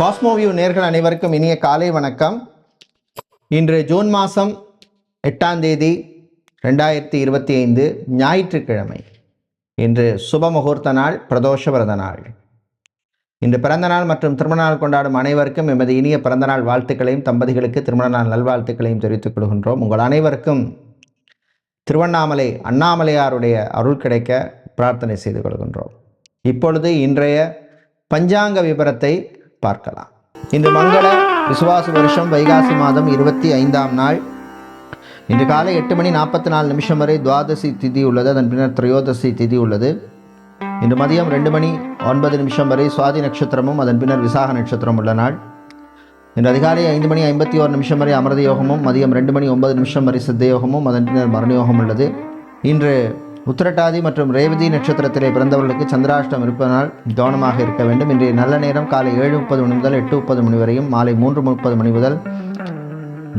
Cosmoview நேர்கள் அனைவருக்கும் இனிய காலை வணக்கம். இன்று ஜூன் மாதம் எட்டாம் தேதி ரெண்டாயிரத்தி இருபத்தி ஐந்து ஞாயிற்றுக்கிழமை. இன்று சுப முகூர்த்த நாள் பிரதோஷ விரத நாள். இன்று பிறந்த நாள் மற்றும் திருமண நாள் கொண்டாடும் அனைவருக்கும் எமது இனிய பிறந்த நாள் வாழ்த்துக்களையும் தம்பதிகளுக்கு திருமண நாள் நல்வாழ்த்துக்களையும் தெரிவித்துக் கொள்கின்றோம். உங்கள் அனைவருக்கும் திருவண்ணாமலை அண்ணாமலையாருடைய அருள் கிடைக்க பிரார்த்தனை செய்து கொள்கின்றோம். இப்பொழுது இன்றைய பஞ்சாங்க விபரத்தை பார்க்கலாம். இன்று மங்கள விசுவாச வருஷம் வைகாசி மாதம் இருபத்தி ஐந்தாம் நாள். இன்று காலை எட்டு மணி நாற்பத்தி நாலு நிமிஷம் வரை துவாதசி திதி உள்ளது. அதன் பின்னர் திரையோதசி திதி உள்ளது. இன்று மதியம் ரெண்டு மணி ஒன்பது நிமிஷம் வரை சுவாதி நட்சத்திரமும் அதன் பின்னர் விசாக நட்சத்திரம் உள்ள நாள். இன்று அதிகாலை ஐந்து மணி ஐம்பத்தி ஓரு நிமிஷம் வரை அமிர்த யோகமும் மதியம் ரெண்டு மணி ஒன்பது நிமிஷம் வரை சித்த யோகமும் அதன் பின்னர் மரணயோகம் உள்ளது. இன்று உத்திரட்டாதி மற்றும் ரேவதி நட்சத்திரத்திலே பிறந்தவர்களுக்கு சந்திராஷ்டம் இருப்பதனால் கவனமாக இருக்க வேண்டும். இன்றைய நல்ல நேரம் காலை ஏழு முப்பது மணி முதல் எட்டு முப்பது மணி வரையும் மாலை மூன்று முப்பது மணி முதல்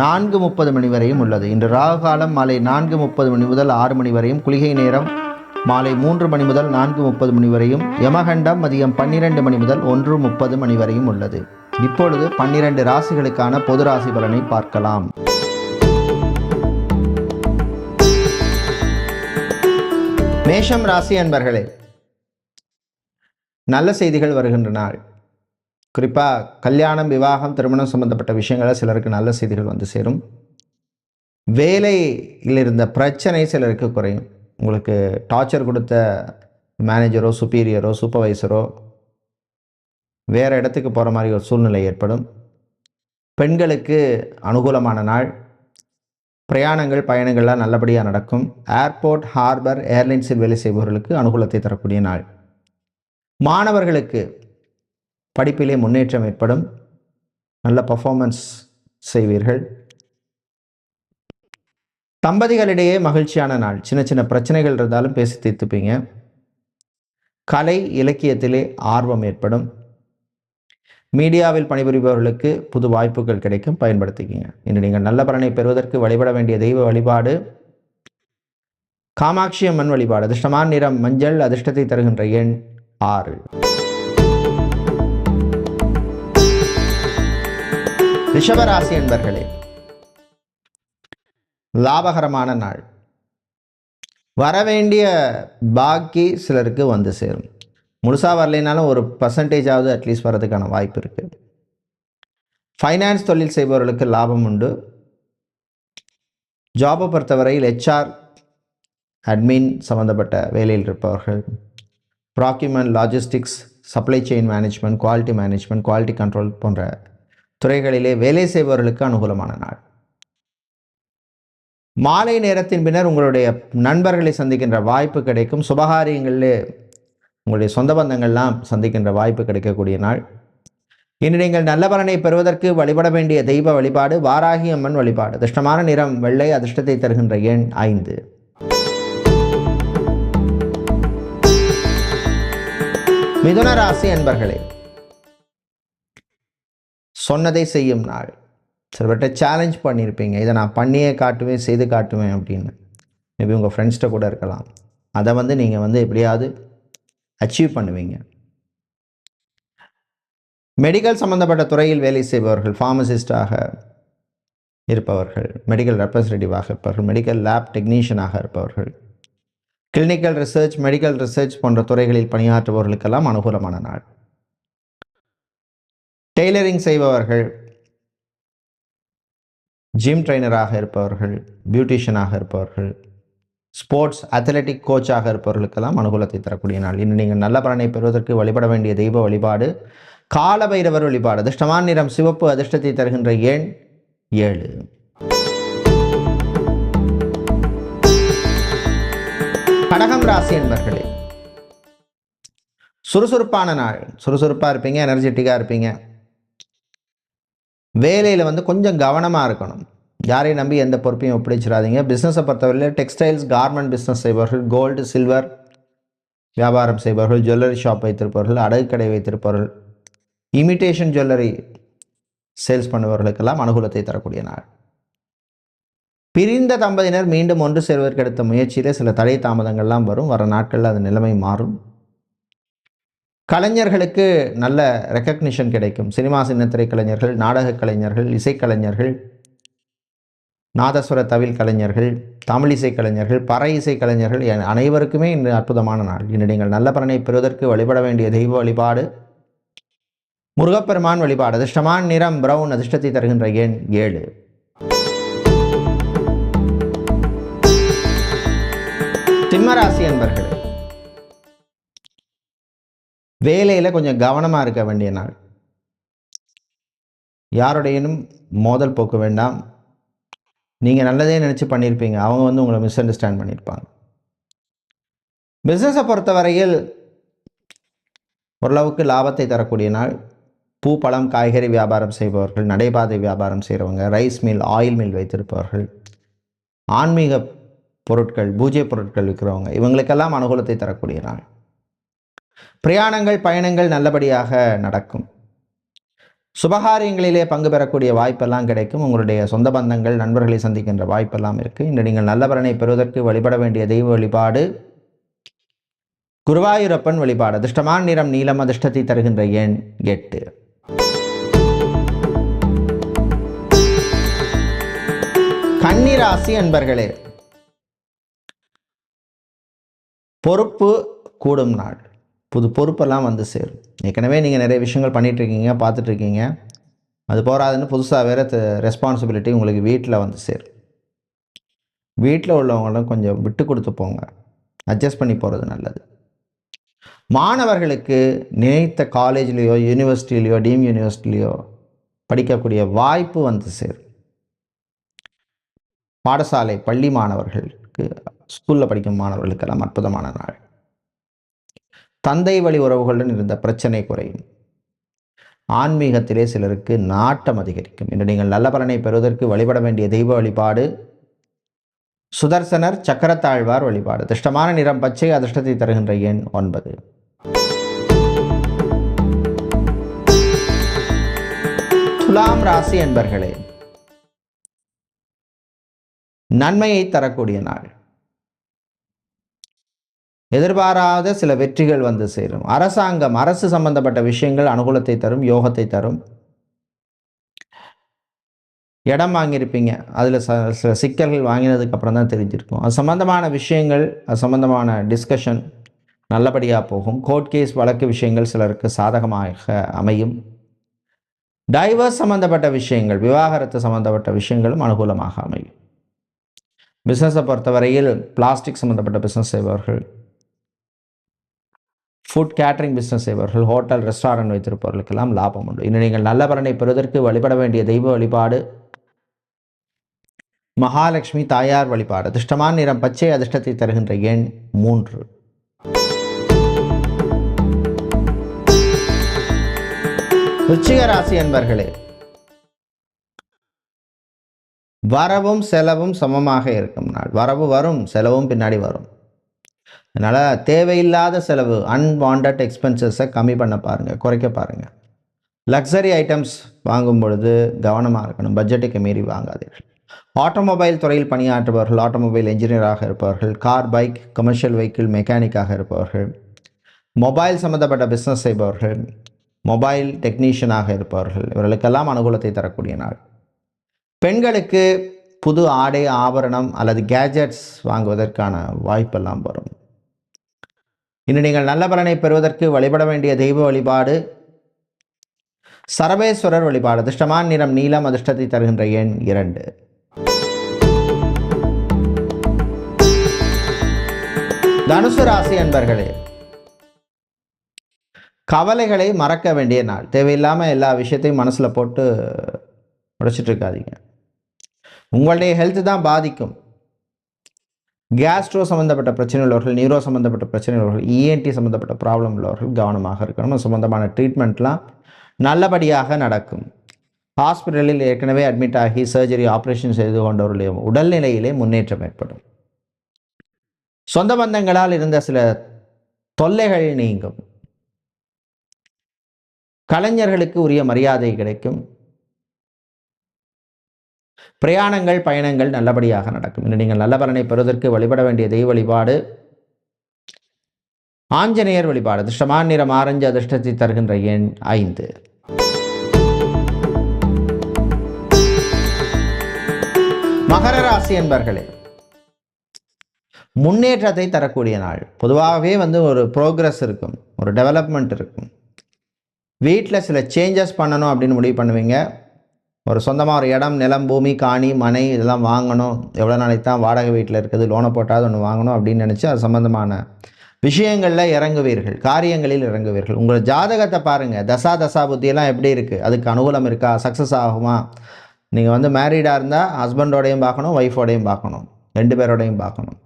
நான்கு முப்பது மணி வரையும் உள்ளது. இன்று ராகு காலம் மாலை நான்கு முப்பது மணி முதல் ஆறு மணி வரையும். குளிகை நேரம் மாலை மூன்று மணி முதல் நான்கு முப்பது மணி வரையும். யமகண்டம் மதியம் பன்னிரண்டு மணி முதல் ஒன்று முப்பது மணி வரையும் உள்ளது. இப்பொழுது பன்னிரண்டு ராசிகளுக்கான பொது ராசி பலனை பார்க்கலாம். மேஷம் ராசி அன்பர்களே நல்ல செய்திகள் வருகின்ற நாள். குறிப்பாக கல்யாணம் விவாகம் திருமணம் சம்பந்தப்பட்ட விஷயங்களை சிலருக்கு நல்ல செய்திகள் வந்து சேரும். வேலையில் இருந்த பிரச்சனை சிலருக்கு குறையும். உங்களுக்கு டார்ச்சர் கொடுத்த மேனேஜரோ சுப்பீரியரோ சூப்பர்வைசரோ வேறு இடத்துக்கு போகிற மாதிரி ஒரு சூழ்நிலை ஏற்படும். பெண்களுக்கு அனுகூலமான நாள். பிரயாணங்கள் பயணங்கள்லாம் நல்லபடியாக நடக்கும். ஏர்போர்ட் ஹார்பர் ஏர்லைன்ஸில் வேலை செய்பவர்களுக்கு அனுகூலத்தை தரக்கூடிய நாள். மாணவர்களுக்கு படிப்பிலே முன்னேற்றம் ஏற்படும். நல்ல பர்ஃபார்மன்ஸ் செய்வீர்கள். தம்பதிகளிடையே மகிழ்ச்சியான நாள். சின்ன சின்ன பிரச்சனைகள் இருந்தாலும் பேசி தீர்த்துப்பீங்க. கலை இலக்கியத்திலே ஆர்வம் ஏற்படும். மீடியாவில் பணிபுரிபவர்களுக்கு புது வாய்ப்புகள் கிடைக்கும். பயன்படுத்திக்கிங்க இன்று நீங்கள் நல்ல பலனை பெறுவதற்கு வழிபட வேண்டிய தெய்வ வழிபாடு காமாட்சி அம்மன் வழிபாடு அதிர்ஷ்டமான நிறம் மஞ்சள் அதிர்ஷ்டத்தை தருகின்ற எண் ஆறு. ரிஷபராசி என்பர்களே லாபகரமான நாள். வரவேண்டிய பாக்கி சிலருக்கு வந்து சேரும். முழுசாக வரலைனாலும் ஒரு பர்சன்டேஜாவது அட்லீஸ்ட் வரதுக்கான வாய்ப்பு இருக்குது ஃபைனான்ஸ் தொழில் செய்பவர்களுக்கு லாபம் உண்டு. ஜாபை பொறுத்தவரையில் ஹெச்ஆர் அட்மின் சம்மந்தப்பட்ட வேலையில் இருப்பவர்கள் procurement logistics supply chain management quality management quality control போன்ற துறைகளிலே வேலை செய்பவர்களுக்கு அனுகூலமான நாள். மாலை நேரத்தின் பின்னர் உங்களுடைய நண்பர்களை சந்திக்கின்ற வாய்ப்பு கிடைக்கும். சுபகாரியங்களிலே உங்களுடைய சொந்த பந்தங்கள்லாம் சந்திக்கின்ற வாய்ப்பு கிடைக்கக்கூடிய நாள். இன்று நீங்கள் நல்ல பலனை பெறுவதற்கு வழிபட வேண்டிய தெய்வ வழிபாடு வாராகி அம்மன் வழிபாடு. அதிர்ஷ்டமான நிறம் வெள்ளை அதிர்ஷ்டத்தை தருகின்ற எண் ஐந்து. மிதுன ராசி அன்பர்களே சொன்னதை செய்யும் நாள். சிலவற்றை சேலஞ்ச் பண்ணியிருப்பீங்க இதை நான் பண்ணியே காட்டுவேன் செய்து காட்டுவேன் அப்படின்னு. மேபி உங்கள் ஃப்ரெண்ட்ஸ்கிட்ட கூட இருக்கலாம். அதை வந்து நீங்கள் வந்து எப்படியாவது அச்சீவ் பண்ணுவீங்க. மெடிக்கல் சம்பந்தப்பட்ட துறையில் வேலை செய்பவர்கள் ஃபார்மசிஸ்டாக இருப்பவர்கள் மெடிக்கல் ரெப்ரசன்டேட்டிவாக இருப்பவர்கள் மெடிக்கல் லேப் டெக்னீஷியனாக இருப்பவர்கள் கிளினிக்கல் ரிசர்ச் மெடிக்கல் ரிசர்ச் போன்ற துறைகளில் பணியாற்றுபவர்களுக்கெல்லாம் அனுகூலமான நாள். டெய்லரிங் செய்பவர்கள் ஜிம் ட்ரைனராக இருப்பவர்கள் பியூட்டிஷியனாக இருப்பவர்கள் ஸ்போர்ட்ஸ் அத்லெட்டிக் கோச்சாக இருப்பவர்களுக்கெல்லாம் அனுகூலத்தை தரக்கூடிய நாள். இன்று நீங்கள் நல்ல பலனை பெறுவதற்கு வழிபட வேண்டிய தெய்வ வழிபாடு காலபைரவர் வழிபாடு அதிர்ஷ்டமான நிறம் சிவப்பு அதிர்ஷ்டத்தை தருகின்ற எண் ஏழு. கடகம் ராசி என்பர்களே சுறுசுறுப்பான நாள். சுறுசுறுப்பாக இருப்பீங்க எனர்ஜெட்டிக்காக இருப்பீங்க. வேலையில் வந்து கொஞ்சம் கவனமாக இருக்கணும். யாரையும் நம்பி எந்த பொறுப்பையும் ஒப்படைச்சிடாதீங்க. பிஸ்னஸை பொறுத்தவரையில் டெக்ஸ்டைல்ஸ் கார்மெண்ட் பிஸ்னஸ் செய்பவர்கள் கோல்டு சில்வர் வியாபாரம் செய்பவர்கள் ஜுவல்லரி ஷாப் வைத்திருப்பவர்கள் அடகு கடை வைத்திருப்பவர்கள் இமிட்டேஷன் ஜுவல்லரி சேல்ஸ் பண்ணுபவர்களுக்கெல்லாம் அனுகூலத்தை தரக்கூடிய நாள். பிரிந்த தம்பதியினர் மீண்டும் ஒன்று சேர்வதற்கு எடுத்த முயற்சியில் சில தடை தாமதங்கள்லாம் வரும். வர நாட்களில் அது நிலைமை மாறும். கலைஞர்களுக்கு நல்ல ரெக்கக்னிஷன் கிடைக்கும். சினிமா சின்னத்திரை கலைஞர்கள் நாடக கலைஞர்கள் இசைக்கலைஞர்கள் நாதஸ்வர தவில் கலைஞர்கள் தமிழிசை கலைஞர்கள் பற இசை கலைஞர்கள் என் அனைவருக்குமே இன்று அற்புதமான நாள். இன்று நீங்கள் நல்ல பலனை பெறுவதற்கு வழிபட வேண்டிய தெய்வ வழிபாடு முருகப்பெருமான் வழிபாடு அதிர்ஷ்டமான நிறம் பிரவுன் அதிர்ஷ்டத்தை தருகின்ற எண் ஏழு. சிம்மராசி என்பர்களே வேலையில் கொஞ்சம் கவனமாக இருக்க வேண்டிய நாள். யாருடையனும் மோதல் போக்க வேண்டாம். நீங்கள் நல்லதே நினச்சி பண்ணியிருப்பீங்க. அவங்க வந்து உங்களை மிஸ் அண்டர்ஸ்டாண்ட் பண்ணியிருப்பாங்க பிஸ்னஸை பொறுத்தவரையில் ஓரளவுக்கு லாபத்தை தரக்கூடிய நாள். பூ பழம் காய்கறி வியாபாரம் செய்பவர்கள் நடைபாதை வியாபாரம் செய்கிறவங்க ரைஸ் மில் ஆயில் மில் வைத்திருப்பவர்கள் ஆன்மீக பொருட்கள் பூஜை பொருட்கள் விற்கிறவங்க இவங்களுக்கெல்லாம் அனுகூலத்தை தரக்கூடிய நாள். பிரயாணங்கள் பயணங்கள் நல்லபடியாக நடக்கும். சுபகாரியங்களிலே பங்கு பெறக்கூடிய வாய்ப்பெல்லாம் கிடைக்கும். உங்களுடைய சொந்த பந்தங்கள் நண்பர்களை சந்திக்கின்ற வாய்ப்பெல்லாம் இருக்குது இன்று நீங்கள் நல்லவரனை பெறுவதற்கு வழிபட வேண்டிய தெய்வ வழிபாடு குருவாயூரப்பன் வழிபாடு அதிர்ஷ்டமான நிறம் நீலம் அதிர்ஷ்டத்தை தருகின்ற எண் எட்டு. கன்னிராசி அன்பர்களே பொறுப்பு கூடும் நாள். புது பொறுப்பெல்லாம் வந்து சேரும். ஏற்கனவே நீங்கள் நிறைய விஷயங்கள் பண்ணிகிட்ருக்கீங்க பார்த்துட்ருக்கீங்க அது போகாதுன்னு புதுசாக வேறு ரெஸ்பான்சிபிலிட்டி உங்களுக்கு வீட்டில் வந்து சேரும். வீட்டில் உள்ளவங்களும் கொஞ்சம் விட்டு கொடுத்து போங்க. அட்ஜஸ்ட் பண்ணி போகிறது நல்லது. மாணவர்களுக்கு நினைத்த காலேஜ்லேயோ யூனிவர்சிட்டிலேயோ டீம் யூனிவர்சிட்டிலேயோ படிக்கக்கூடிய வாய்ப்பு வந்து சேரும். பாடசாலை பள்ளி மாணவர்களுக்கு ஸ்கூலில் படிக்கும் மாணவர்களுக்கெல்லாம் அற்புதமான நாள். தந்தை வழி உறவுகளுடன் இருந்த பிரச்சனை குறையும். ஆன்மீகத்திலே சிலருக்கு நாட்டம் அதிகரிக்கும். இன்று நீங்கள் நல்ல பலனை பெறுவதற்கு வழிபட வேண்டிய தெய்வ வழிபாடு சுதர்சனர் சக்கரத்தாழ்வார் வழிபாடு. அதிர்ஷ்டமான நிறம் பச்சை அதிர்ஷ்டத்தை தருகின்ற எண் ஒன்பது. துலாம் ராசி என்பர்களே நன்மையை தரக்கூடிய நாள். எதிர்பாராத சில வெற்றிகள் வந்து சேரும். அரசாங்கம் அரசு சம்பந்தப்பட்ட விஷயங்கள் அனுகூலத்தை தரும் யோகத்தை தரும். இடம் வாங்கியிருப்பீங்க. அதில் ச சில சிக்கல்கள் வாங்கினதுக்கு அப்புறம் தான் தெரிஞ்சிருக்கும். அது சம்மந்தமான விஷயங்கள் அது சம்மந்தமான டிஸ்கஷன் நல்லபடியாக போகும். கோர்ட் கேஸ் வழக்கு விஷயங்கள் சிலருக்கு சாதகமாக அமையும். டைவர்ஸ் சம்மந்தப்பட்ட விஷயங்கள் விவாகரத்து சம்மந்தப்பட்ட விஷயங்களும் அனுகூலமாக அமையும். பிஸ்னஸை பொறுத்தவரையில் பிளாஸ்டிக் சம்மந்தப்பட்ட பிஸ்னஸ் செய்பவர்கள் ஃபுட் கேட்டரிங் பிஸ்னஸ் செய்பவர்கள் ஹோட்டல் ரெஸ்டாரண்ட் வைத்திருப்பவர்களுக்கெல்லாம் லாபம் உண்டு. இன்னும் நீங்கள் நல்ல பலனை பெறுவதற்கு வழிபட வேண்டிய தெய்வ வழிபாடு மகாலட்சுமி தாயார் வழிபாடு. அதிர்ஷ்டமான நிறம் பச்சை அதிர்ஷ்டத்தை தருகின்ற எண் மூன்று. ருச்சிக ராசி என்பர்களே வரவும் செலவும் சமமாக இருக்கும் நாள். வரவு வரும் செலவும் பின்னாடி வரும். அதனால் தேவையில்லாத செலவு அன்வாண்டட் எக்ஸ்பென்சஸை கம்மி பண்ண பாருங்கள் குறைக்க பாருங்கள் லக்ஸரி ஐட்டம்ஸ் வாங்கும் பொழுது கவனமாக இருக்கணும் பட்ஜெட்டுக்கு மீறி வாங்காதீர்கள். ஆட்டோமொபைல் துறையில் பணியாற்றுபவர்கள் ஆட்டோமொபைல் என்ஜினியராக இருப்பவர்கள் கார் பைக் கமர்ஷியல் வெஹிக்கிள் மெக்கானிக்காக இருப்பவர்கள் மொபைல் சம்மந்தப்பட்ட பிஸ்னஸ் செய்பவர்கள் மொபைல் டெக்னீஷியனாக இருப்பவர்கள் இவர்களுக்கெல்லாம் அனுகூலத்தை தரக்கூடிய நாள். பெண்களுக்கு புது ஆடை ஆபரணம் அல்லது கேஜெட்ஸ் வாங்குவதற்கான வாய்ப்பெல்லாம் வரும். இன்று நீங்கள் நல்ல பலனை பெறுவதற்கு வழிபட வேண்டிய தெய்வ வழிபாடு சரபேஸ்வரர் வழிபாடு. அதிர்ஷ்டமான நிறம் நீலம் அதிர்ஷ்டத்தை தருகின்ற எண் இரண்டு. தனுசு ராசி அன்பர்களே கவலைகளை மறக்க வேண்டிய நாள். தேவையில்லாமல் எல்லா விஷயத்தையும் மனசில் போட்டு உடைச்சிட்டு இருக்காதீங்க. உங்களுடைய ஹெல்த் தான் பாதிக்கும். கேஸ்ட்ரோ சம்மந்தப்பட்ட பிரச்சனை உள்ளவர்கள் நியூரோ சம்மந்தப்பட்ட பிரச்சனை உள்ளவர்கள் இஎன்டி சம்மந்தப்பட்ட ப்ராப்ளம் உள்ளவர்கள் கவனமாக இருக்கணும். அது சம்மந்தமான ட்ரீட்மெண்ட்லாம் நல்லபடியாக நடக்கும். ஹாஸ்பிட்டலில் ஏற்கனவே அட்மிட் ஆகி சர்ஜரி ஆப்ரேஷன் செய்து கொண்டவர்களுடைய உடல்நிலையிலே முன்னேற்றம் ஏற்படும். சொந்த பந்தங்களால் இருந்த சில தொல்லைகள் நீங்கும். கலைஞர்களுக்கு உரிய மரியாதை கிடைக்கும். பிரயாணங்கள் பயணங்கள் நல்லபடியாக நடக்கும். இன்று நீங்கள் நல்ல பலனை பெறுவதற்கு வழிபட வேண்டிய தெய்வ வழிபாடு ஆஞ்சநேயர் வழிபாடு. அதிர்ஷ்டமான நிறம் ஆரஞ்சு அதிர்ஷ்டத்தை தருகின்ற எண் ஐந்து. மகர ராசி என்பர்களே முன்னேற்றத்தை தரக்கூடிய நாள். பொதுவாகவே வந்து ஒரு ப்ரோக்ரஸ் இருக்கும் ஒரு டெவலப்மெண்ட் இருக்கும். வீட்டில் சில சேஞ்சஸ் பண்ணணும் அப்படின்னு முடிவு பண்ணுவீங்க. ஒரு சொந்தமாக ஒரு இடம் நிலம் பூமி காணி மனை இதெல்லாம் வாங்கணும். எவ்வளோ நாளைக்கு தான் வாடகை வீட்டில் இருக்குது லோனை போட்டாவது ஒன்று வாங்கணும் அப்படின்னு நினச்சி அது சம்மந்தமான விஷயங்களில் இறங்குவீர்கள் காரியங்களில் இறங்குவீர்கள். உங்கள் ஜாதகத்தை பாருங்கள் தசா தசா புத்தியெல்லாம் எப்படி இருக்குது அதுக்கு அனுகூலம் இருக்கா? சக்ஸஸ் ஆகுமா? நீங்கள் வந்து மேரீடாக இருந்தால் ஹஸ்பண்டோடையும் பார்க்கணும் ஒய்ஃபோடையும் பார்க்கணும். ரெண்டு பேரோடையும் பார்க்கணும்.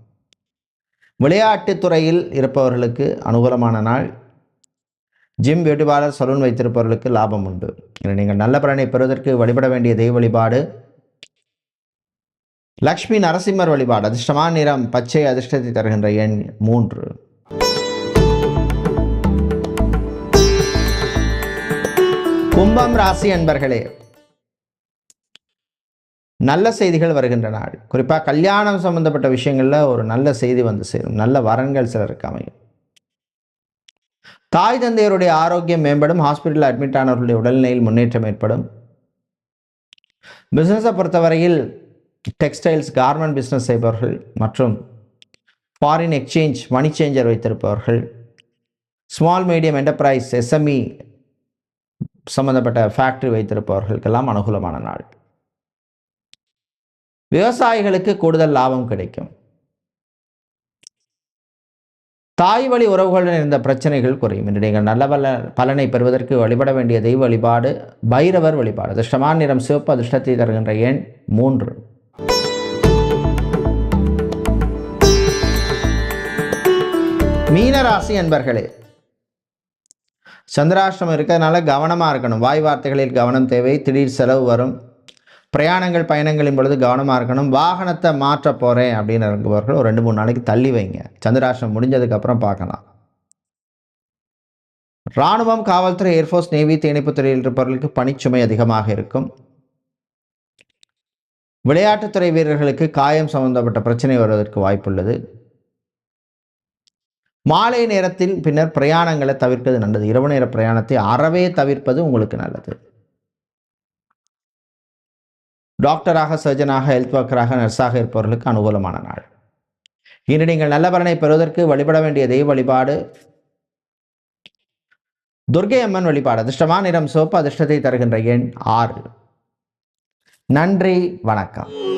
விளையாட்டுத் துறையில் இருப்பவர்களுக்கு அனுகூலமான நாள் ஜிம் வேட்டுபாளர் சலூன் வைத்திருப்பவர்களுக்கு லாபம் உண்டு. இன்று நீங்கள் நல்ல பலனை பெறுவதற்கு வழிபட வேண்டிய தெய்வ வழிபாடு. லக்ஷ்மி நரசிம்மர் வழிபாடு. அதிர்ஷ்டமான நிறம் பச்சை அதிர்ஷ்டத்தை தருகின்ற எண் மூன்று. கும்பம் ராசி அன்பர்களே நல்ல செய்திகள் வருகின்ற நாள். குறிப்பாக கல்யாணம் சம்பந்தப்பட்ட விஷயங்களில் ஒரு நல்ல செய்தி வந்து சேரும். நல்ல வரன்கள் சிலருக்கு அமையும். தாய் தந்தையருடைய ஆரோக்கியம் மேம்படும் ஹாஸ்பிட்டலில் அட்மிட் ஆனவர்களுடைய உடல்நிலையில் முன்னேற்றம் ஏற்படும். பிஸ்னஸை பொறுத்தவரையில் டெக்ஸ்டைல்ஸ் கார்மெண்ட் பிஸ்னஸ் செய்பவர்கள் மற்றும் ஃபாரின் எக்ஸ்சேஞ்ச் மணி சேஞ்சர் வைத்திருப்பவர்கள் ஸ்மால் மீடியம் என்டர்பிரைஸ் எஸ்எம்இ சம்பந்தப்பட்ட ஃபேக்ட்ரி வைத்திருப்பவர்களுக்கெல்லாம் அனுகூலமான நாள். விவசாயிகளுக்கு கூடுதல் லாபம் கிடைக்கும். தாய் வழி உறவுகளுடன் இருந்த பிரச்சனைகள் குறையும். இன்று நீங்கள் நல்ல பல பலனை பெறுவதற்கு வழிபட வேண்டிய தெய்வ வழிபாடு பைரவர் வழிபாடு. அதிர்ஷ்டமான நிறம் சிவப்பு அதிர்ஷ்டத்தை தருகின்ற எண் மூன்று. மீனராசி என்பர்களே சந்திராஷ்டிரம் இருக்கிறதுனால கவனமாக இருக்கணும். வாய் வார்த்தைகளில் கவனம் தேவை திடீர் செலவு வரும். பிரயாணங்கள் பயணங்களின் பொழுது கவனமாக இருக்கணும். வாகனத்தை மாற்ற போகிறேன் அப்படின்னு இருக்கிறவர்கள் ஒரு ரெண்டு மூணு நாளைக்கு தள்ளி வைங்க. சந்திராஷ்டிரம் முடிஞ்சதுக்கப்புறம் பார்க்கலாம். இராணுவம் காவல்துறை ஏர்ஃபோர்ஸ் நேவி தீயணைப்புத் துறையில் இருப்பவர்களுக்கு பணிச்சுமை அதிகமாக இருக்கும். விளையாட்டுத்துறை வீரர்களுக்கு காயம் சம்பந்தப்பட்ட பிரச்சனை வருவதற்கு வாய்ப்புள்ளது. மாலை நேரத்தில் பின்னர் பிரயாணங்களை தவிர்ப்பது நல்லது. இரவு நேர பிரயாணத்தை அறவே தவிர்ப்பது உங்களுக்கு நல்லது. டாக்டராக சர்ஜனாக ஹெல்த் ஒர்க்கராக நர்ஸாக இருப்பவர்களுக்கு அனுகூலமான நாள். இன்று நீங்கள் நல்ல பலனை பெறுவதற்கு வழிபட வேண்டிய தெய்வ வழிபாடு. துர்கை அம்மன் வழிபாடு. அதிர்ஷ்டமான நிறம் சோப்பு அதிர்ஷ்டத்தை தருகின்ற எண் ஆறு. நன்றி வணக்கம்.